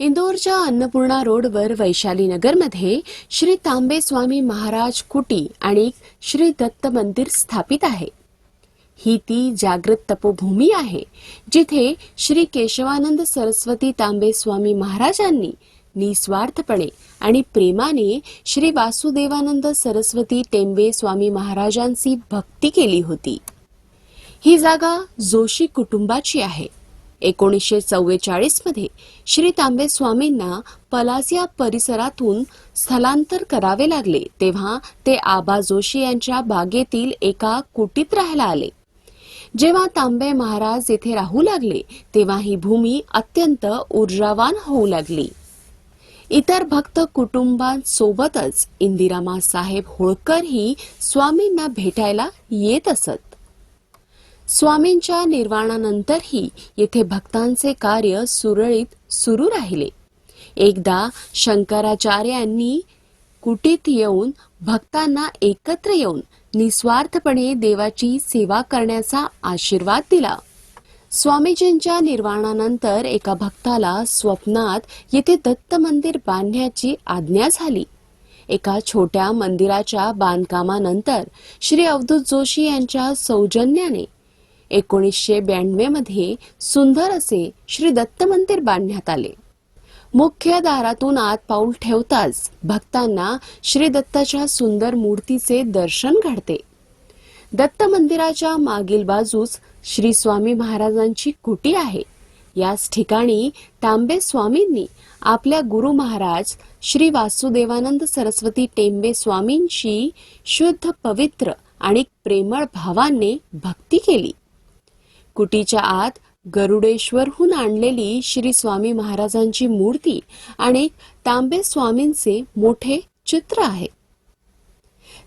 इंदोरच्या अन्नपूर्णा रोडवर वैशाली नगरमध्ये श्री तांबे स्वामी महाराज कुटी आणि श्री दत्त मंदिर स्थापित आहे. ही ती जागृत तपोभूमी आहे जिथे श्री केशवानंद सरस्वती तांबे स्वामी महाराजांनी निस्वार्थपणे आणि प्रेमाने श्री वासुदेवानंद सरस्वती टेंबे स्वामी महाराजांची भक्ती केली होती. ही जागा जोशी कुटुंबाची आहे. एकोणीसशे चव्वेचाळीसमध्ये श्री तांबे स्वामींना पलासिया परिसरातून स्थलांतर करावे लागले तेव्हा ते आबा जोशी यांच्या बागेतील एका कुटीत राहायला आले. जेव्हा तांबे महाराज येथे राहू लागले तेव्हा ही भूमी अत्यंत ऊर्जावान होऊ लागली. इतर भक्त कुटुंबांसोबतच इंदिरामा साहेब होळकर ही स्वामींना भेटायला येत असत. स्वामींच्या निर्वाणानंतरही येथे भक्तांचे कार्य सुरळीत सुरू राहिले. एकदा शंकराचार्यांनी कुटीत येऊन भक्तांना एकत्र येऊन निस्वार्थपणे देवाची सेवा करण्याचा आशीर्वाद दिला. स्वामीजींच्या निर्वाणानंतर एका भक्ताला स्वप्नात येथे दत्त मंदिर बांधण्याची आज्ञा झाली. एका छोट्या मंदिराच्या बांधकामानंतर श्री अवधूत जोशी यांच्या सौजन्याने एकोणीसशे ब्याण्णवमध्ये सुंदर असे श्री दत्त मंदिर बांधण्यात आले. मुख्य दारातून आत पाऊल ठेवताच भक्तांना श्री दत्ताच्या सुंदर मूर्तीचे दर्शन घडते. दत्त मंदिराच्या मागील बाजूस श्री स्वामी महाराजांची कुटी आहे. याच ठिकाणी तांबे स्वामींनी आपल्या गुरु महाराज श्री वासुदेवानंद सरस्वती टेंबे स्वामींची शुद्ध पवित्र आणि प्रेमळ भावाने भक्ती केली. कुटीच्या आत गरुडेश्वरहून आणलेली श्री स्वामी महाराजांची मूर्ती आणि तांबे स्वामींचे मोठे चित्र आहे.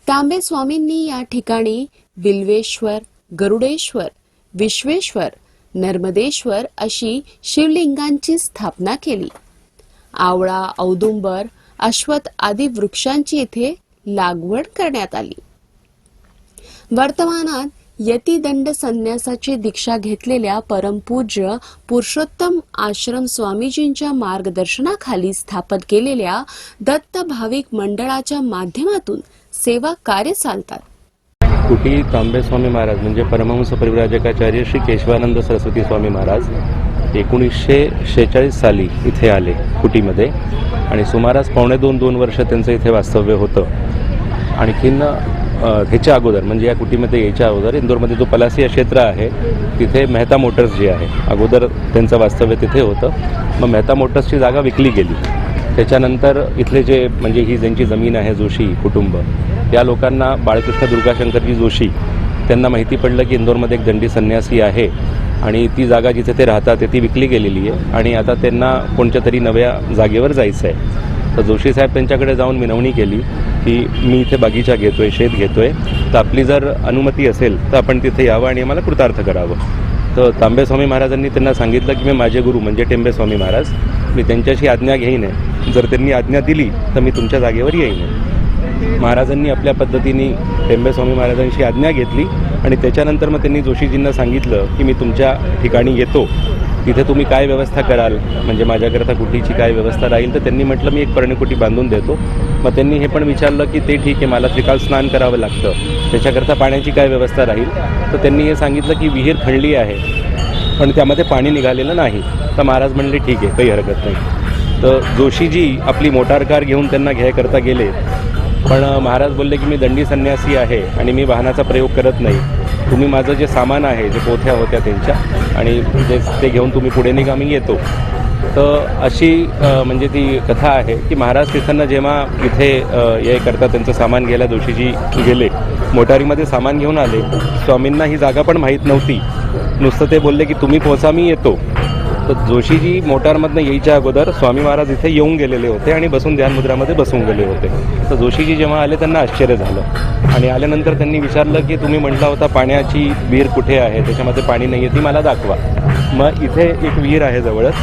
तांबे स्वामींनी या ठिकाणी बिल्वेश्वर गरुडेश्वर विश्वेश्वर नर्मदेश्वर अशी शिवलिंगांची स्थापना केली. आवळा औदुंबर अश्वत आदी वृक्षांची येथे लागवड करण्यात आली. वर्तमानात यतिदंड संन्यासाची दीक्षा घेतलेल्या परमपूज्य पुरुषोत्तम आश्रम स्वामीजींच्या मार्गदर्शनाखाली स्थापन केलेल्या दत्त भाविक मंडळाच्या माध्यमातून सेवा कार्य चालतात. कुटी तांबे स्वामी महाराज म्हणजे परमहंस परिव्राजकाचार्य श्री केशवानंद सरस्वती स्वामी महाराज एकोणीसशे शेहेचाळीस साली इथे आले कुटीमध्ये आणि सुमारास पावणे दोन दोन वर्ष त्यांचं इथे वास्तव्य होतं. आणखीन ह्याच्या अगोदर म्हणजे या कुटीमध्ये यायच्या अगोदर इंदोरमध्ये जो पलासिया क्षेत्र आहे तिथे मेहता मोटर्स जे आहे अगोदर त्यांचं वास्तव्य तिथे होतं. मग मेहता मोटर्सची जागा विकली गेली. त्याच्यानंतर इथले जे म्हणजे ही ज्यांची जमीन आहे जोशी कुटुंब या लोकांना बाळकृष्ण दुर्गाशंकरजी जोशी त्यांना माहिती पडलं की इंदोरमध्ये एक दंडी संन्यासी आहे आणि ती जागा जिथे ते राहतात ती विकली गेलेली आहे आणि आता त्यांना कोणत्या तरी नव्या जागेवर जायचं आहे. तर जोशी साहेब त्यांच्याकडे जाऊन विनवणी केली. की मी इथे बगीचा घेतोय शेत घेतोय. तर आपली जर अनुमती असेल तर आपण तिथे यावं आणि आम्हाला कृतार्थ करावं. तर तांबे स्वामी महाराजांनी त्यांना सांगितलं की मी माझे गुरु म्हणजे टेंबे स्वामी महाराज. मी त्यांच्याशी आज्ञा घेईन. आहे जर त्यांनी आज्ञा दिली तर मी तुमच्या जागेवर येईन. महाराजांनी आपल्या पद्धतीने टेंबे स्वामी महाराजांशी आज्ञा घेतली आणि त्याच्यानंतर मग त्यांनी जोशीजींना सांगितलं की मी तुमच्या ठिकाणी येतो. तिथे तुम्ही काय व्यवस्था कराल? म्हणजे माझ्याकरता कुठलीची काय व्यवस्था राहील तर त्यांनी म्हटलं मी एक पर्णकुटी बांधून देतो. मग त्यांनी हे पण विचारलं की ते ठीक आहे मला त्रिकाल स्नान करावं लागतं. त्याच्याकरता पाण्याची काय व्यवस्था राहील? तर त्यांनी हे सांगितलं की विहीर खणली आहे पण त्यामध्ये पाणी निघालेलं नाही. तर महाराज म्हणले ठीक आहे काही हरकत नाही. तर जोशीजी आपली मोटार कार घेऊन त्यांना घ्यायकरता गेले. पण महाराज बोलले की मी दंडी संन्यासी आहे आणि मी वाहनाचा प्रयोग करत नाही. तुम्ही माझं जे सामान आहे जे पोथ्या होत्या त्यांच्या आणि जे ते घेऊन तुम्ही पुढे निघा मी येतो. तर अशी म्हणजे ती कथा आहे की महाराज तिथं जेव्हा इथे ये करता त्यांचं सामान घ्यायला जोशीजी गेले. मोटारीमध्ये सामान घेऊन आले. स्वामींना ही जागा पण माहीत नव्हती. नुसतं ते बोलले की तुम्ही पोचा मी येतो. तर जोशीजी मोटारमधनं यायच्या अगोदर स्वामी महाराज इथे येऊन गेलेले होते आणि बसून ध्यानमुद्रामध्ये बसून गेले होते. तर जोशीजी जेव्हा आले त्यांना आश्चर्य झालं. आणि आल्यानंतर त्यांनी विचारलं की तुम्ही म्हटला होता पाण्याची विहीर कुठे आहे? त्याच्यामध्ये पाणी नाही आहे ती मला दाखवा. मग इथे एक विहीर आहे जवळच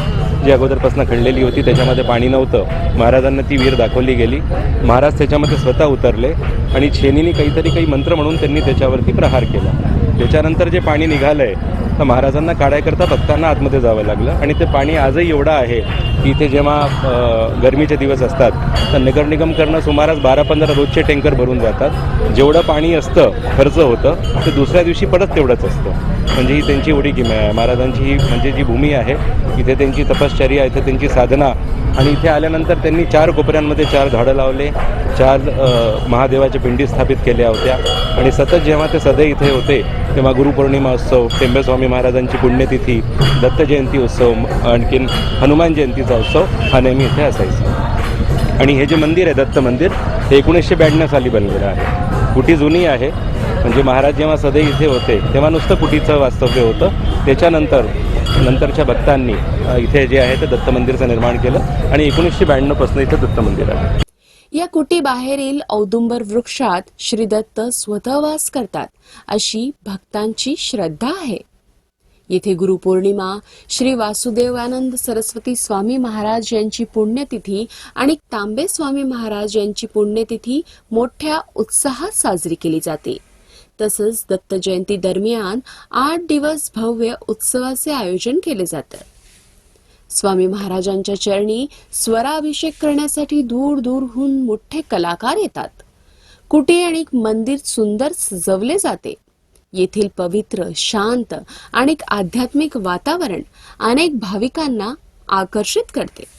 जी अगोदरपासून खणलेली होती त्याच्यामध्ये पाणी नव्हतं. महाराजांना ती विहीर दाखवली गेली. महाराज त्याच्यामध्ये स्वतः उतरले आणि छेनीने काहीतरी काही मंत्र म्हणून त्यांनी त्याच्यावरती प्रहार केला. त्याच्यानंतर जे पाणी निघालं आहे तर महाराजांना काढायकरता भक्तांना आतमध्ये जावं लागलं. आणि ते पाणी आजही एवढं आहे की इथे जेव्हा गरमीचे दिवस असतात तर नगर निगमकडनं सुमारास बारा पंधरा रोजचे टँकर भरून जातात. जेवढं पाणी असतं खर्च होतं ते दुसऱ्या दिवशी परत तेवढंच असतं. म्हणजे ही त्यांची एवढी किमया आहे महाराजांची ही म्हणजे जी भूमी आहे इथे त्यांची तपश्चर्या इथे त्यांची साधना. आणि इथे आल्यानंतर त्यांनी चार कोपऱ्यांमध्ये चार झाडं लावले चार महादेवाच्या पिंडी स्थापित केल्या होत्या. आणि सतत जेव्हा ते सदै इथे होते तेव्हा गुरुपौर्णिमा उत्सव टेंबेस्वामी महाराजांची पुण्यतिथी दत्त जयंती उत्सव आणखीन हनुमान जयंतीचा उत्सव हा नेहमी इथे असायचा. आणि हे जे मंदिर आहे दत्त मंदिर हे एकोणीसशे ब्याण्णव साली बनलेलं आहे. कुटी जुनी आहे. म्हणजे महाराज जेव्हा सदै इथे होते तेव्हा नुसतं कुटीचं वास्तव्य होतं. त्याच्यानंतर नंतरच्या भक्तांनी इथे जे आहे ते दत्त मंदिरचं निर्माण केलं. आणि एकोणीसशे ब्याण्णवपासून इथे दत्त मंदिर आहे. या कुटीबाहेरील औदुंबर वृक्षात श्रीदत्त स्वतःवास स्वतः वास करतात अशी भक्तांची श्रद्धा आहे. येथे गुरुपौर्णिमा श्री वासुदेवानंद सरस्वती स्वामी महाराज यांची पुण्यतिथी आणि तांबे स्वामी महाराज यांची पुण्यतिथी मोठ्या उत्साहात साजरी केली जाते. तसंच दत्त जयंती दरम्यान आठ दिवस भव्य उत्सवाचे आयोजन केले जातं. स्वामी महाराजांच्या चरणी स्वराभिषेक करण्यासाठी दूर दूरहून मोठे कलाकार येतात. कुटी आणि मंदिर सुंदर सजवले जाते. येथील पवित्र शांत आणि आध्यात्मिक वातावरण अनेक भाविकांना आकर्षित करते.